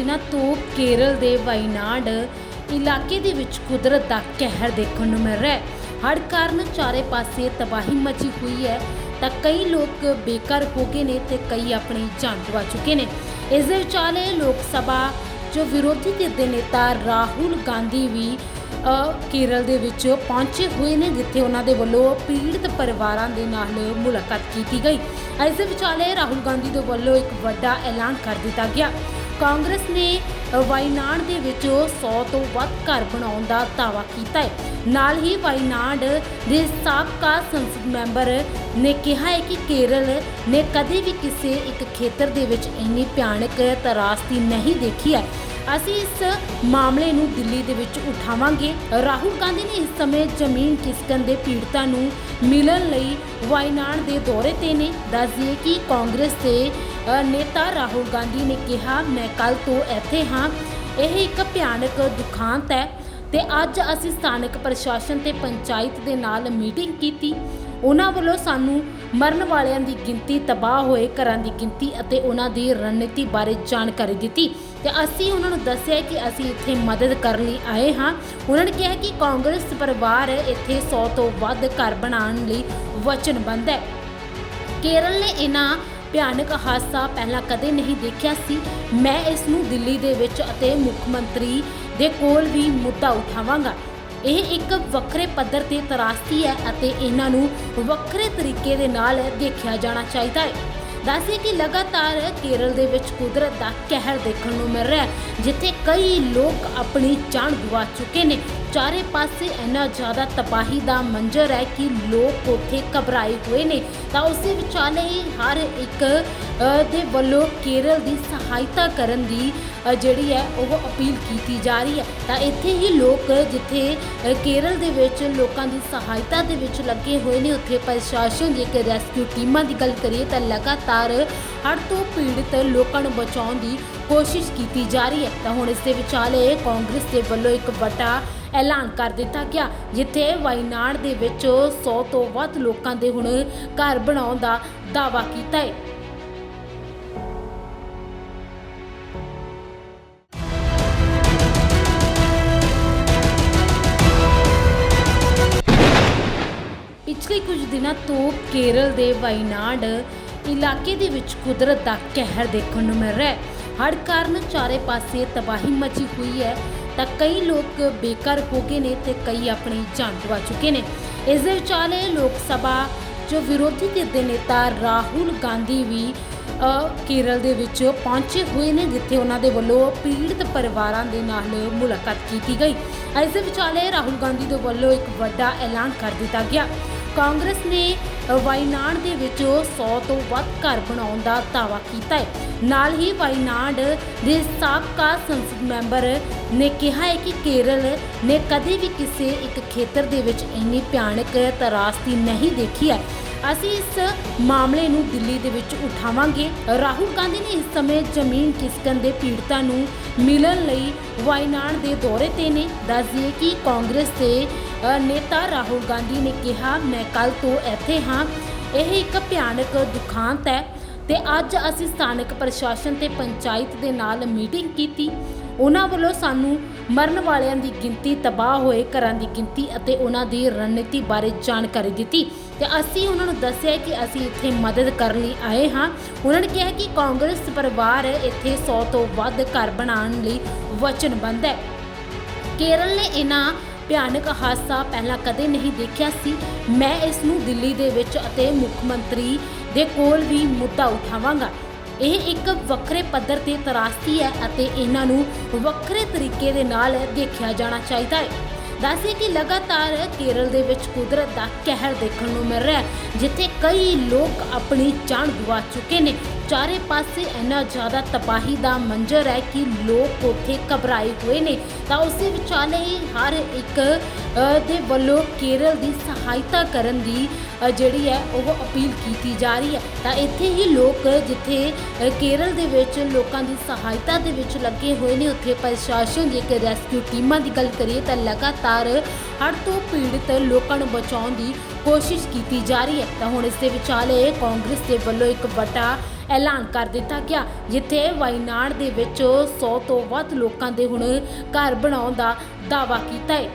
ਦਿਨਾਂ ਤੋਂ ਕੇਰਲ ਦੇ ਵਾਇਨਾਡ ਇਲਾਕੇ ਦੇ ਵਿੱਚ ਕੁਦਰਤ ਦਾ ਕਹਿਰ ਦੇਖਣ ਨੂੰ ਮਿਲ ਰਿਹਾ ਹੈ। ਹੜ੍ਹ ਕਾਰਨ ਚਾਰੇ ਪਾਸੇ ਤਬਾਹੀ ਮਚੀ ਹੋਈ ਹੈ। ਤਾਂ ਕਈ ਲੋਕ ਬੇਘਰ ਹੋ ਗਏ ਨੇ ਤੇ ਕਈ ਆਪਣੀ ਜਾਨ ਗਵਾ ਚੁੱਕੇ ਨੇ। ਇਸ ਦੇ ਵਿਚਾਲੇ ਲੋਕ ਸਭਾ ਜੋ ਵਿਰੋਧੀ ਧਿਰ ਦੇ ਨੇਤਾ ਰਾਹੁਲ ਗਾਂਧੀ ਵੀ ਕੇਰਲ ਦੇ ਵਿੱਚ ਪਹੁੰਚੇ ਹੋਏ ਨੇ, ਜਿੱਥੇ ਉਹਨਾਂ ਦੇ ਵੱਲੋਂ ਪੀੜਤ ਪਰਿਵਾਰਾਂ ਦੇ ਨਾਲ ਮੁਲਾਕਾਤ ਕੀਤੀ ਗਈ। ਇਸ ਦੇ ਵਿਚਾਲੇ ਰਾਹੁਲ ਗਾਂਧੀ ਦੇ ਵੱਲੋਂ ਇੱਕ ਵੱਡਾ ਐਲਾਨ ਕਰ ਦਿੱਤਾ ਗਿਆ। ਕਾਂਗਰਸ ਨੇ ਅ, ਵਾਇਨਾਡ ਦੇ ਵਿੱਚ 100 ਤੋਂ ਵੱਧ ਘਰ ਬਣਾਉਣ ਦਾ ਦਾਅਵਾ ਕੀਤਾ ਹੈ। ਨਾਲ ਹੀ ਵਾਇਨਾਡ ਦੇ ਸਾਬਕਾ ਸੰਸਦ ਮੈਂਬਰ ਨੇ ਕਿਹਾ ਹੈ ਕਿ ਕੇਰਲ ਨੇ ਕਦੇ ਵੀ ਕਿਸੇ ਇੱਕ ਖੇਤਰ ਦੇ ਵਿੱਚ ਇੰਨੀ ਭਿਆਨਕ ਤਰਾਸਦੀ ਨਹੀਂ ਦੇਖੀ ਹੈ। ਅਸੀਂ ਇਸ ਮਾਮਲੇ ਨੂੰ ਦਿੱਲੀ ਦੇ ਵਿੱਚ ਉਠਾਵਾਂਗੇ। ਰਾਹੁਲ ਗਾਂਧੀ ਨੇ ਇਸ ਸਮੇਂ ਜ਼ਮੀਨ ਖਿਸਕਣ ਦੇ ਪੀੜਤਾਂ ਨੂੰ ਮਿਲਣ ਲਈ ਵਾਇਨਾਡ ਦੇ ਦੌਰੇ ਤੇ ਨੇ। ਦੱਸਦੀਏ ਕਿ ਕਾਂਗਰਸ ਦੇ ਨੇਤਾ ਰਾਹੁਲ ਗਾਂਧੀ ਨੇ ਕਿਹਾ, ਮੈਂ ਕੱਲ ਤੋਂ ਇੱਥੇ ਹਾਂ। ਇਹ ਇੱਕ ਭਿਆਨਕ ਦੁਖਾਂਤ ਹੈ ਤੇ ਅੱਜ ਅਸੀਂ ਸਥਾਨਕ ਪ੍ਰਸ਼ਾਸਨ ਤੇ ਪੰਚਾਇਤ ਦੇ ਨਾਲ ਮੀਟਿੰਗ ਕੀਤੀ। ਉਹਨਾਂ ਵੱਲੋਂ ਸਾਨੂੰ ਮਰਨ ਵਾਲਿਆਂ ਦੀ ਗਿਣਤੀ, ਤਬਾਹ ਹੋਏ ਘਰਾਂ ਦੀ ਗਿਣਤੀ ਅਤੇ ਉਹਨਾਂ ਦੀ ਰਣਨੀਤੀ ਬਾਰੇ ਜਾਣਕਾਰੀ ਦਿੱਤੀ। ਤੇ ਅਸੀਂ ਉਹਨਾਂ ਨੂੰ ਦੱਸਿਆ ਕਿ ਅਸੀਂ ਇੱਥੇ ਮਦਦ ਕਰਨ ਲਈ ਆਏ ਹਾਂ। ਉਹਨਾਂ ਨੇ ਕਿਹਾ ਕਿ ਕਾਂਗਰਸ ਪਰਿਵਾਰ ਇੱਥੇ 100 ਤੋਂ ਵੱਧ ਘਰ ਬਣਾਉਣ ਲਈ ਵਚਨਬੱਧ ਹੈ। ਕੇਰਲ ਨੇ ਇਹਨਾਂ ਭਿਆਨਕ ਹਾਦਸਾ ਪਹਿਲਾਂ ਕਦੇ ਨਹੀਂ ਦੇਖਿਆ ਸੀ। ਮੈਂ ਇਸ ਨੂੰ ਦਿੱਲੀ ਦੇ ਵਿੱਚ ਅਤੇ ਮੁੱਖ ਮੰਤਰੀ ਦੇ ਕੋਲ ਵੀ ਮੁੱਦਾ ਉਠਾਵਾਂਗਾ। ਇਹ ਇੱਕ ਵੱਖਰੇ ਪੱਧਰ ਤੇ ਤਰਾਸਦੀ ਹੈ ਅਤੇ ਇਹਨਾਂ ਨੂੰ ਵੱਖਰੇ ਤਰੀਕੇ ਦੇ ਨਾਲ ਦੇਖਿਆ ਜਾਣਾ ਚਾਹੀਦਾ ਹੈ। ਦੱਸੇ ਕਿ ਲਗਾਤਾਰ ਕੇਰਲ ਦੇ ਵਿੱਚ ਕੁਦਰਤ ਦਾ ਕਹਿਰ ਦੇਖਣ ਨੂੰ ਮਿਲ ਰਿਹਾ ਹੈ, ਜਿੱਥੇ ਕਈ ਲੋਕ ਆਪਣੀ ਜਾਨ ਗਵਾ ਚੁੱਕੇ ਨੇ। ਚਾਰੇ ਪਾਸੇ ਇੰਨਾ ਜ਼ਿਆਦਾ ਤਬਾਹੀ ਦਾ ਮੰਜ਼ਰ ਹੈ ਕਿ ਲੋਕ ਉੱਥੇ ਘਬਰਾਏ ਹੋਏ ਨੇ। ਤਾਂ ਉਸੇ ਵਿਚਾਲੇ ਹੀ ਹਰ ਇੱਕ ਦੇ ਵੱਲੋਂ ਕੇਰਲ ਦੀ ਸਹਾਇਤਾ ਕਰਨ ਦੀ ਜਿਹੜੀ ਹੈ ਉਹ ਅਪੀਲ ਕੀਤੀ ਜਾ ਰਹੀ ਹੈ। ਤਾਂ ਇੱਥੇ ਹੀ ਲੋਕ ਜਿੱਥੇ ਕੇਰਲ ਦੇ ਵਿੱਚ ਲੋਕਾਂ ਦੀ ਸਹਾਇਤਾ ਦੇ ਵਿੱਚ ਲੱਗੇ ਹੋਏ ਨੇ, ਉੱਥੇ ਪ੍ਰਸ਼ਾਸਨ ਜੇਕਰ ਰੈਸਕਿਊ ਟੀਮਾਂ ਦੀ ਗੱਲ ਕਰੀਏ ਤਾਂ ਲਗਾਤਾਰ ਹੜ੍ਹ ਤੋਂ ਪੀੜਤ ਲੋਕਾਂ ਨੂੰ ਬਚਾਉਣ ਦੀ ਕੋਸ਼ਿਸ਼ ਕੀਤੀ ਜਾ ਰਹੀ ਹੈ। ਤਾਂ ਹੁਣ ਇਸ ਦੇ ਵਿਚਾਲੇ ਕਾਂਗਰਸ ਦੇ ਵੱਲੋਂ ਇੱਕ ਵੱਡਾ ਐਲਾਨ ਕਰ ਦਿੱਤਾ ਗਿਆ, ਜਿੱਥੇ ਵਾਇਨਾਡ ਦੇ ਵਿੱਚ 100 ਤੋਂ ਵੱਧ ਲੋਕਾਂ ਦੇ ਹੁਣ ਘਰ ਬਣਾਉਣ ਦਾ ਦਾਅਵਾ ਕੀਤਾ ਹੈ। ਪਿਛਲੇ ਕੁਝ ਦਿਨਾਂ ਤੋਂ ਕੇਰਲ ਦੇ ਵਾਇਨਾਡ ਇਲਾਕੇ ਦੇ ਵਿੱਚ ਕੁਦਰਤ ਦਾ ਕਹਿਰ ਦੇਖਣ ਨੂੰ ਮਿਲ ਰਿਹਾ ਹੈ। ਹੜ੍ਹ ਕਾਰਨ ਚਾਰੇ ਪਾਸੇ ਤਬਾਹੀ ਮਚੀ ਹੋਈ ਹੈ। ਤਾਂ ਕਈ ਲੋਕ ਬੇਘਰ ਹੋ ਗਏ ਨੇ ਤੇ ਕਈ ਆਪਣੀ ਜਾਨ ਗਵਾ ਚੁੱਕੇ ਨੇ। ਇਸ ਦੇ ਵਿਚਾਲੇ ਲੋਕ ਸਭਾ ਜੋ ਵਿਰੋਧੀ ਧਿਰ ਦੇ ਨੇਤਾ ਰਾਹੁਲ ਗਾਂਧੀ ਵੀ ਕੇਰਲ ਦੇ ਵਿੱਚ ਪਹੁੰਚੇ ਹੋਏ ਨੇ, ਜਿੱਥੇ ਉਹਨਾਂ ਦੇ ਵੱਲੋਂ ਪੀੜਤ ਪਰਿਵਾਰਾਂ ਦੇ ਨਾਲ ਮੁਲਾਕਾਤ ਕੀਤੀ ਗਈ। ਇਸ ਦੇ ਵਿਚਾਲੇ ਰਾਹੁਲ ਗਾਂਧੀ ਦੇ ਵੱਲੋਂ ਇੱਕ ਵੱਡਾ ਐਲਾਨ ਕਰ ਦਿੱਤਾ ਗਿਆ। ਕਾਂਗਰਸ ਨੇ ਅ, ਵਾਇਨਾਡ ਦੇ ਵਿੱਚ 100 ਤੋਂ ਵੱਧ ਘਰ ਬਣਾਉਣ ਦਾ ਦਾਅਵਾ ਕੀਤਾ ਹੈ। ਨਾਲ ਹੀ ਵਾਇਨਾਡ ਦੇ ਸਾਬਕਾ ਸੰਸਦ ਮੈਂਬਰ ਨੇ ਕਿਹਾ ਹੈ ਕਿ ਕੇਰਲ ਨੇ ਕਦੇ ਵੀ ਕਿਸੇ ਇੱਕ ਖੇਤਰ ਦੇ ਵਿੱਚ ਇੰਨੀ ਭਿਆਨਕ ਤਰਾਸਦੀ ਨਹੀਂ ਦੇਖੀ ਹੈ। ਅਸੀਂ ਇਸ ਮਾਮਲੇ ਨੂੰ ਦਿੱਲੀ ਦੇ ਵਿੱਚ ਉਠਾਵਾਂਗੇ। ਰਾਹੁਲ ਗਾਂਧੀ ਨੇ ਇਸ ਸਮੇਂ ਜ਼ਮੀਨ ਖਿਸਕਣ ਦੇ ਪੀੜਤਾਂ ਨੂੰ ਮਿਲਣ ਲਈ ਵਾਇਨਾਡ ਦੇ ਦੌਰੇ ਤੇ ਨੇ। ਦੱਸਦੀਏ ਕਿ ਕਾਂਗਰਸ ਦੇ ਨੇਤਾ ਰਾਹੁਲ ਗਾਂਧੀ ਨੇ ਕਿਹਾ, ਮੈਂ ਕੱਲ ਤੋਂ ਇੱਥੇ ਹਾਂ। ਇਹ ਇੱਕ ਭਿਆਨਕ ਦੁਖਾਂਤ ਹੈ ਤੇ ਅੱਜ ਅਸੀਂ ਸਥਾਨਕ ਪ੍ਰਸ਼ਾਸਨ ਤੇ ਪੰਚਾਇਤ ਦੇ ਨਾਲ ਮੀਟਿੰਗ ਕੀਤੀ। ਉਹਨਾਂ ਵੱਲੋਂ ਸਾਨੂੰ ਮਰਨ ਵਾਲਿਆਂ ਦੀ ਗਿਣਤੀ, ਤਬਾਹ ਹੋਏ ਘਰਾਂ ਦੀ ਗਿਣਤੀ ਅਤੇ ਉਹਨਾਂ ਦੀ ਰਣਨੀਤੀ ਬਾਰੇ ਜਾਣਕਾਰੀ ਦਿੱਤੀ। ਤੇ ਅਸੀਂ ਉਹਨਾਂ ਨੂੰ ਦੱਸਿਆ ਕਿ ਅਸੀਂ ਇੱਥੇ ਮਦਦ ਕਰਨ ਲਈ ਆਏ ਹਾਂ। ਉਹਨਾਂ ਨੇ ਕਿਹਾ ਕਿ ਕਾਂਗਰਸ ਪਰਿਵਾਰ ਇੱਥੇ 100 ਤੋਂ ਵੱਧ ਘਰ ਬਣਾਉਣ ਲਈ ਵਚਨਬੱਧ ਹੈ। ਕੇਰਲ ਨੇ ਇਹਨਾਂ ਭਿਆਨਕ ਹਾਦਸਾ ਪਹਿਲਾਂ ਕਦੇ ਨਹੀਂ ਦੇਖਿਆ ਸੀ। ਮੈਂ ਇਸ ਨੂੰ ਦਿੱਲੀ ਦੇ ਵਿੱਚ ਅਤੇ ਮੁੱਖ ਮੰਤਰੀ ਦੇ ਕੋਲ ਵੀ ਮੁੱਦਾ ਉਠਾਵਾਂਗਾ। ਇਹ ਇੱਕ ਵੱਖਰੇ ਪੱਧਰ ਤੇ ਤਰਾਸਤੀ ਹੈ ਅਤੇ ਇਹਨਾਂ ਨੂੰ ਵੱਖਰੇ ਤਰੀਕੇ ਦੇ ਨਾਲ ਦੇਖਿਆ ਜਾਣਾ ਚਾਹੀਦਾ ਹੈ। ਦੱਸੇ ਕਿ ਲਗਾਤਾਰ ਕੇਰਲ ਦੇ ਵਿੱਚ ਕੁਦਰਤ ਦਾ ਕਹਿਰ ਦੇਖਣ ਨੂੰ ਮਿਲ ਰਿਹਾ ਹੈ, ਜਿੱਥੇ ਕਈ ਲੋਕ ਆਪਣੀ ਜਾਨ ਗਵਾ ਚੁੱਕੇ ਨੇ। ਚਾਰੇ ਪਾਸੇ ਇੰਨਾ ਜ਼ਿਆਦਾ ਤਬਾਹੀ ਦਾ ਮੰਜ਼ਰ ਹੈ ਕਿ ਲੋਕ ਉੱਥੇ ਘਬਰਾਏ ਹੋਏ ਨੇ। ਤਾਂ ਉਸੇ ਵਿਚਾਲੇ ਹੀ ਹਰ ਇੱਕ ਦੇ ਵੱਲੋਂ ਕੇਰਲ ਦੀ ਸਹਾਇਤਾ ਕਰਨ ਦੀ ਜਿਹੜੀ ਹੈ, ਉਹ ਅਪੀਲ ਕੀਤੀ ਜਾ ਰਹੀ ਹੈ। ਤਾਂ ਇੱਥੇ ਹੀ ਲੋਕ ਜਿੱਥੇ ਕੇਰਲ ਦੇ ਵਿੱਚ ਲੋਕਾਂ ਦੀ ਸਹਾਇਤਾ ਦੇ ਵਿੱਚ ਲੱਗੇ ਹੋਏ ਨੇ, ਉੱਥੇ ਪ੍ਰਸ਼ਾਸਨ ਜੇਕਰ ਰੈਸਕਿਊ ਟੀਮਾਂ ਦੀ ਗੱਲ ਕਰੀਏ ਤਾਂ ਲਗਾਤਾਰ ਹੜ੍ਹ ਤੋਂ ਪੀੜਤ ਲੋਕਾਂ ਨੂੰ ਬਚਾਉਣ ਦੀ ਕੋਸ਼ਿਸ਼ ਕੀਤੀ ਜਾ ਰਹੀ ਹੈ। ਤਾਂ ਹੁਣ ਇਸ ਦੇ ਵਿਚਾਲੇ ਕਾਂਗਰਸ ਦੇ ਵੱਲੋਂ ਇੱਕ ਵੱਡਾ ਐਲਾਨ ਕਰ ਦਿੱਤਾ ਗਿਆ, ਜਿੱਥੇ ਵਾਇਨਾਡ ਦੇ ਵਿੱਚ 100 ਤੋਂ ਵੱਧ ਲੋਕਾਂ ਦੇ ਹੁਣ ਘਰ ਬਣਾਉਣ ਦਾ ਦਾਅਵਾ ਕੀਤਾ ਹੈ।